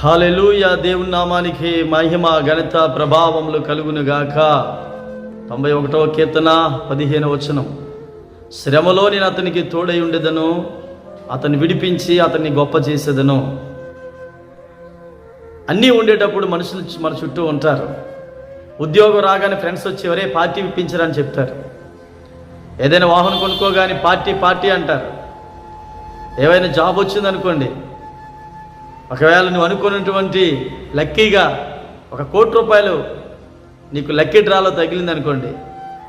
Hallelujah దేవుని నామానికి మహిమ ఘనత ప్రభావములు కలుగునుగాక. తొంభై ఒకటవ కీర్తన పదిహేను వచనం. శ్రమలో నేను అతనికి తోడై ఉండేదను అతన్ని విడిపించి అతన్ని గొప్ప చేసేదను. అన్నీ ఉండేటప్పుడు మనుషులు మన చుట్టూ ఉంటారు. ఉద్యోగం రాగానే ఫ్రెండ్స్ వచ్చి ఎవరే పార్టీ ఇప్పించరని చెప్తారు. ఏదైనా వాహనం కొనుక్కోగానే పార్టీ పార్టీ అంటారు. ఏవైనా జాబ్ వచ్చిందనుకోండి ఒకవేళ నువ్వు అనుకున్నటువంటి లక్కీగా ఒక కోటి రూపాయలు నీకు లక్కీ డ్రాలో తగిలింది అనుకోండి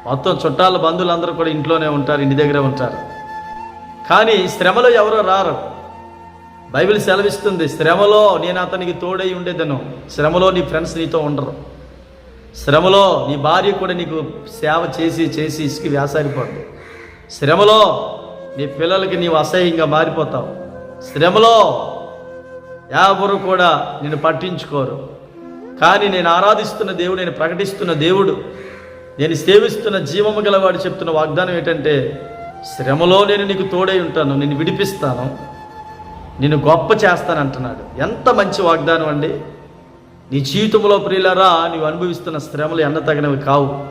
మొత్తం చుట్టాల బంధువులందరూ కూడా ఇంట్లోనే ఉంటారు ఇంటి దగ్గర ఉంటారు. కానీ శ్రమలో ఎవరో రారు. బైబిల్ సెలవిస్తుంది శ్రమలో నేను అతనికి తోడై ఉండేదను. శ్రమలో నీ ఫ్రెండ్స్ నీతో ఉండరు. శ్రమలో నీ భార్య కూడా నీకు సేవ చేసి చేసి ఇసుకి వ్యాసారిపోద్ది. శ్రమలో నీ పిల్లలకి నీవు అసహ్యంగా మారిపోతావు. శ్రమలో ఎవరు కూడా నిన్ను పట్టించుకోరు. కానీ నేను ఆరాధిస్తున్న దేవుడు నేను ప్రకటిస్తున్న దేవుడు నేను సేవిస్తున్న జీవము గలవాడు చెప్తున్న వాగ్దానం ఏంటంటే శ్రమలో నేను నీకు తోడై ఉంటాను నేను విడిపిస్తాను నిన్ను గొప్ప చేస్తాను అంటున్నాడు. ఎంత మంచి వాగ్దానం అండి. నీ జీవితంలో ప్రియులరా నీవు అనుభవిస్తున్న శ్రమలు ఎన్న తగినవి కావు.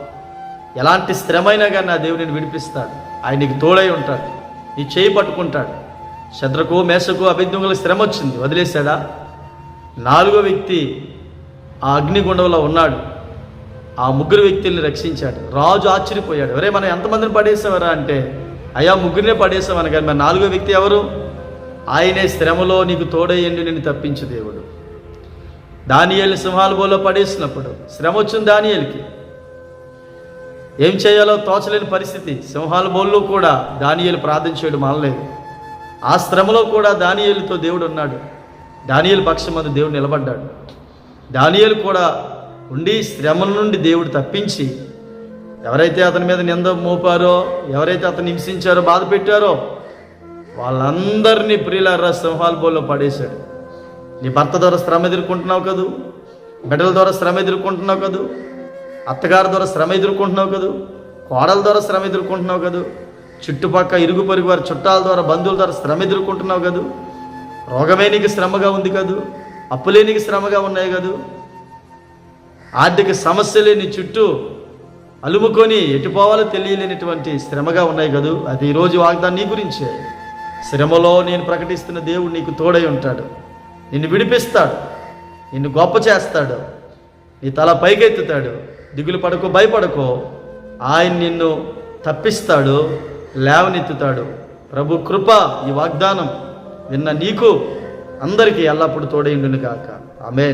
ఎలాంటి శ్రమ అయినా కానీ నా దేవుడు నేను విడిపిస్తాడు. ఆయన నీకు తోడై ఉంటాడు. నీ చేయి పట్టుకుంటాడు. శత్రుకు మేషకు అభిజ్ఞులకు శ్రమ వచ్చింది. వదిలేశాడా? నాలుగో వ్యక్తి ఆ అగ్నిగుండంలో ఉన్నాడు. ఆ ముగ్గురు వ్యక్తుల్ని రక్షించాడు. రాజు ఆశ్చర్యపోయాడు. ఒరే మనం ఎంతమందిని పడేసావరా? అంటే అయ్యా ముగ్గురినే పడేసామని కానీ మరి నాలుగో వ్యక్తి ఎవరు? ఆయనే శ్రమలో నీకు తోడయ్యండి నేను తప్పించు దేవుడు. దానియేలు సింహాల బోలో పడేసినప్పుడు శ్రమ వచ్చింది దానియేలుకి. ఏం చేయాలో తోచలేని పరిస్థితి. సింహాల బోల్లో కూడా దానియేలు ప్రార్థన చేయడం మానలేదు. ఆ శ్రమలో కూడా దానియేలుతో దేవుడు ఉన్నాడు దానియేలు పక్షమందు దేవుడు నిలబడ్డాడు. దానియేలు కూడా ఉండి శ్రమల నుండి దేవుడు తప్పించి ఎవరైతే అతని మీద నింద మోపారో ఎవరైతే అతను హింసించారో బాధ పెట్టారో వాళ్ళందరినీ ప్రియులారా సింహాల బోల్లో పడేశాడు. నీ భర్త ద్వారా శ్రమ ఎదుర్కొంటున్నావు కదూ? బిడ్డల ద్వారా శ్రమ ఎదుర్కొంటున్నావు కదూ? అత్తగారి ద్వారా శ్రమ ఎదుర్కొంటున్నావు కదూ? కోడల ద్వారా శ్రమ ఎదుర్కొంటున్నావు కదూ? చుట్టుపక్క ఇరుగు పొరుగు వారి చుట్టాల ద్వారా బంధువుల ద్వారా శ్రమ ఎదుర్కొంటున్నావు కదూ? రోగమే నీకు శ్రమగా ఉంది కదూ? అప్పులే నీకు శ్రమగా ఉన్నాయి కదూ? ఆర్థిక సమస్యలే నీ చుట్టూ అలుముకొని ఎటు పోవాలో తెలియలేనటువంటి శ్రమగా ఉన్నాయి కదూ? అది ఈరోజు వాగ్దాన్ని నీ గురించే. శ్రమలో నేను ప్రకటిస్తున్న దేవుడు నీకు తోడై ఉంటాడు. నిన్ను విడిపిస్తాడు. నిన్ను గొప్ప చేస్తాడు. నీ తల పైకెత్తుతాడు. దిగులు పడకో భయపడకో. ఆయన నిన్ను తప్పిస్తాడు. లేవనెత్తుతాడు. ప్రభు కృప ఈ వాగ్దానం విన్న నీకు అందరికీ ఎల్లప్పుడూ తోడైండును కాక ఆమె